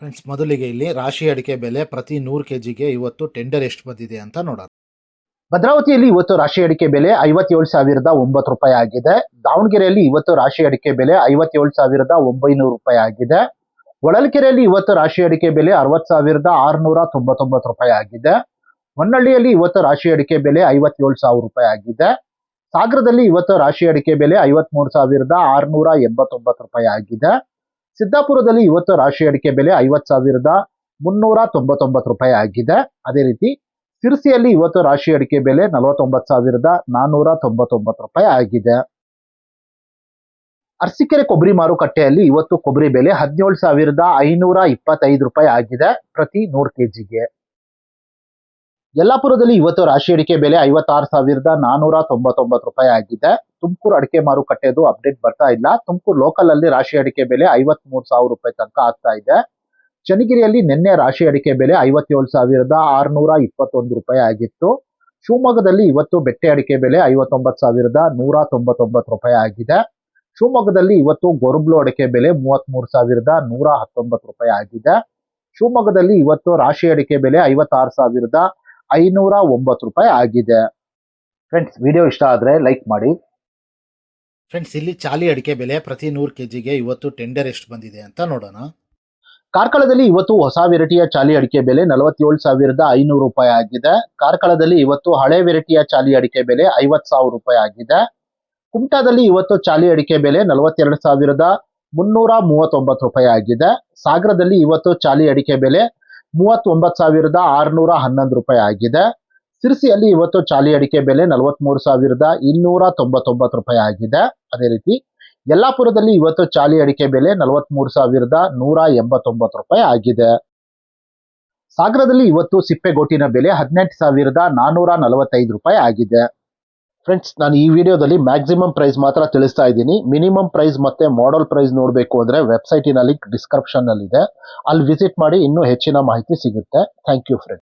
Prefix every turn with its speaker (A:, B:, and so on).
A: Friends ಮೊದಲಿಗೆ ಇಲ್ಲಿ ರಾಶಿ ಅಡಿಕೆ ಬೆಲೆ ಪ್ರತಿ ನೂರು ಕೆ ಜಿಗೆ ಇವತ್ತು ಟೆಂಡರ್ ಎಷ್ಟು ಬಂದಿದೆ ಅಂತ ನೋಡೋಣ.
B: ಭದ್ರಾವತಿಯಲ್ಲಿ ಇವತ್ತು ರಾಶಿ ಅಡಿಕೆ ಬೆಲೆ ಐವತ್ತೇಳು ಸಾವಿರದ ಒಂಬತ್ತು ರೂಪಾಯಿ ಆಗಿದೆ. ದಾವಣಗೆರೆಯಲ್ಲಿ ಇವತ್ತು ರಾಶಿ ಅಡಿಕೆ ಬೆಲೆ ಐವತ್ತೇಳು ಸಾವಿರದ ಒಂಬೈನೂರು ರೂಪಾಯಿ ಆಗಿದೆ. ಹೊಳಲ್ಕೆರೆಯಲ್ಲಿ ಇವತ್ತು ರಾಶಿ ಅಡಿಕೆ ಬೆಲೆ ಅರವತ್ ಸಾವಿರದ ಆರುನೂರ ತೊಂಬತ್ತೊಂಬತ್ತು ರೂಪಾಯಿ ಆಗಿದೆ. ಹೊನ್ನಳ್ಳಿಯಲ್ಲಿ ಇವತ್ತು ರಾಶಿ ಅಡಿಕೆ ಬೆಲೆ ಐವತ್ತೇಳು ಸಾವಿರ ರೂಪಾಯಿ ಆಗಿದೆ. ಸಾಗರದಲ್ಲಿ ಇವತ್ತು ರಾಶಿ ಅಡಿಕೆ ಬೆಲೆ ಐವತ್ಮೂರು ಸಾವಿರದ ಆರುನೂರ ಎಂಬತ್ತೊಂಬತ್ತು ರೂಪಾಯಿ ಆಗಿದೆ. ಸಿದ್ದಾಪುರದಲ್ಲಿ ಇವತ್ತು ರಾಶಿ ಅಡಿಕೆ ಬೆಲೆ ಐವತ್ ಸಾವಿರದ ಮುನ್ನೂರ ತೊಂಬತ್ತೊಂಬತ್ತು ರೂಪಾಯಿ ಆಗಿದೆ. ಅದೇ ರೀತಿ ಸಿರ್ಸಿಯಲ್ಲಿ ಇವತ್ತು ರಾಶಿ ಅಡಿಕೆ ಬೆಲೆ ನಲವತ್ತೊಂಬತ್ತು ಸಾವಿರದ ನಾನ್ನೂರ ತೊಂಬತ್ತೊಂಬತ್ತು ರೂಪಾಯಿ ಆಗಿದೆ. ಅರಸಿಕೆರೆ ಕೊಬ್ಬರಿ ಮಾರುಕಟ್ಟೆಯಲ್ಲಿ ಇವತ್ತು ಕೊಬ್ಬರಿ ಬೆಲೆ ಹದಿನೇಳು ಸಾವಿರದ ಐನೂರ ಇಪ್ಪತ್ತೈದು ರೂಪಾಯಿ ಆಗಿದೆ ಪ್ರತಿ ನೂರು ಕೆಜಿಗೆ. ಯಲ್ಲಾಪುರದಲ್ಲಿ ಇವತ್ತು ರಾಶಿ ಅಡಿಕೆ ಬೆಲೆ ಐವತ್ತಾರು ಸಾವಿರದ ನಾನೂರ ತೊಂಬತ್ತೊಂಬತ್ತು ರೂಪಾಯಿ ಆಗಿದೆ. ತುಮಕೂರು ಅಡಿಕೆ ಮಾರುಕಟ್ಟೆದು ಅಪ್ಡೇಟ್ ಬರ್ತಾ ಇಲ್ಲ. ತುಮಕೂರು ಲೋಕಲ್ ಅಲ್ಲಿ ರಾಶಿ ಅಡಿಕೆ ಬೆಲೆ ಐವತ್ ಸಾವಿರ ರೂಪಾಯಿ ತನಕ ಆಗ್ತಾ ಇದೆ. ಚನ್ನಗಿರಿಯಲ್ಲಿ ನಿನ್ನೆ ರಾಶಿ ಅಡಿಕೆ ಬೆಲೆ ಐವತ್ತೇಳು ಸಾವಿರದ ಆರುನೂರ ಇಪ್ಪತ್ತೊಂದು ರೂಪಾಯಿ ಆಗಿತ್ತು. ಶಿವಮೊಗ್ಗದಲ್ಲಿ ಇವತ್ತು ಬೆಟ್ಟೆ ಅಡಿಕೆ ಬೆಲೆ ಐವತ್ತೊಂಬತ್ತು ಸಾವಿರದ ನೂರ ತೊಂಬತ್ತೊಂಬತ್ತು ರೂಪಾಯಿ ಆಗಿದೆ. ಶಿವಮೊಗ್ಗದಲ್ಲಿ ಇವತ್ತು ಗೊರುಬ್ಲು ಅಡಿಕೆ ಬೆಲೆ ಮೂವತ್ಮೂರು ಸಾವಿರದ ನೂರ ಹತ್ತೊಂಬತ್ತು ರೂಪಾಯಿ ಆಗಿದೆ. ಶಿವಮೊಗ್ಗದಲ್ಲಿ ಇವತ್ತು ರಾಶಿ ಅಡಿಕೆ ಬೆಲೆ ಐವತ್ತಾರು ಸಾವಿರದ ಐನೂರ ಒಂಬತ್ತು ರೂಪಾಯಿ ಆಗಿದೆ. ಫ್ರೆಂಡ್ಸ್ ವಿಡಿಯೋ ಇಷ್ಟ ಆದರೆ ಲೈಕ್ ಮಾಡಿ.
A: ಫ್ರೆಂಡ್ಸ್ ಇಲ್ಲಿ ಚಾಲಿ ಅಡಿಕೆ ಬೆಲೆ ಪ್ರತಿ ನೂರು ಕೆಜಿಗೆ ಇವತ್ತು ಟೆಂಡರ್ ಎಷ್ಟು ಬಂದಿದೆ ಅಂತ ನೋಡೋಣ.
B: ಕಾರ್ಕಳದಲ್ಲಿ ಇವತ್ತು ಹೊಸ ವೆರೈಟಿಯ ಚಾಲಿ ಅಡಿಕೆ ಬೆಲೆ ನಲವತ್ತೇಳು ಸಾವಿರದ ಐನೂರು ರೂಪಾಯಿ ಆಗಿದೆ. ಕಾರ್ಕಳದಲ್ಲಿ ಇವತ್ತು ಹಳೆ ವೆರೈಟಿಯ ಚಾಲಿ ಅಡಿಕೆ ಬೆಲೆ ಐವತ್ ಸಾವಿರ ರೂಪಾಯಿ ಆಗಿದೆ. ಕುಮಟಾದಲ್ಲಿ ಇವತ್ತು ಚಾಲಿ ಅಡಿಕೆ ಬೆಲೆ ನಲವತ್ತೆರಡು ಸಾವಿರದ ಮುನ್ನೂರ ಮೂವತ್ತೊಂಬತ್ತು ರೂಪಾಯಿ ಆಗಿದೆ. ಸಾಗರದಲ್ಲಿ ಇವತ್ತು ಚಾಲಿ ಅಡಿಕೆ ಬೆಲೆ ಮೂವತ್ತೊಂಬತ್ತು ಸಾವಿರದ ಆರುನೂರ ಹನ್ನೊಂದು ರೂಪಾಯಿ ಆಗಿದೆ. ಸಿರ್ಸಿಯಲ್ಲಿ ಇವತ್ತು ಚಾಲಿ ಅಡಿಕೆ ಬೆಲೆ ನಲವತ್ಮೂರು ಸಾವಿರದ ಇನ್ನೂರ ತೊಂಬತ್ತೊಂಬತ್ತು ರೂಪಾಯಿ ಆಗಿದೆ. ಅದೇ ರೀತಿ ಯಲ್ಲಾಪುರದಲ್ಲಿ ಇವತ್ತು ಚಾಲಿ ಅಡಿಕೆ ಬೆಲೆ ನಲವತ್ಮೂರು ಸಾವಿರದ ನೂರ ಎಂಬತ್ತೊಂಬತ್ತು ರೂಪಾಯಿ ಆಗಿದೆ. ಸಾಗರದಲ್ಲಿ ಇವತ್ತು ಸಿಪ್ಪೆಗೋಟಿನ ಬೆಲೆ ಹದಿನೆಂಟು ಸಾವಿರದ ನಾನೂರ ನಲವತ್ತೈದು ರೂಪಾಯಿ ಆಗಿದೆ. ಫ್ರೆಂಡ್ಸ್, ನಾನು ಈ ವಿಡಿಯೋದಲ್ಲಿ ಮ್ಯಾಕ್ಸಿಮಮ್ ಪ್ರೈಸ್ ಮಾತ್ರ ತಿಳಿಸ್ತಾ ಇದ್ದೀನಿ. ಮಿನಿಮಮ್ ಪ್ರೈಸ್ ಮತ್ತೆ ಮಾಡಲ್ ಪ್ರೈಸ್ ನೋಡಬೇಕು ಅಂದರೆ ವೆಬ್ಸೈಟಿನ ಲಿಂಕ್ ಡಿಸ್ಕ್ರಿಪ್ಷನ್ ಅಲ್ಲಿ ಇದೆ ಅಲ್ಲಿ ವಿಸಿಟ್ ಮಾಡಿ ಇನ್ನೂ ಹೆಚ್ಚಿನ ಮಾಹಿತಿ ಸಿಗುತ್ತೆ. Thank you friends.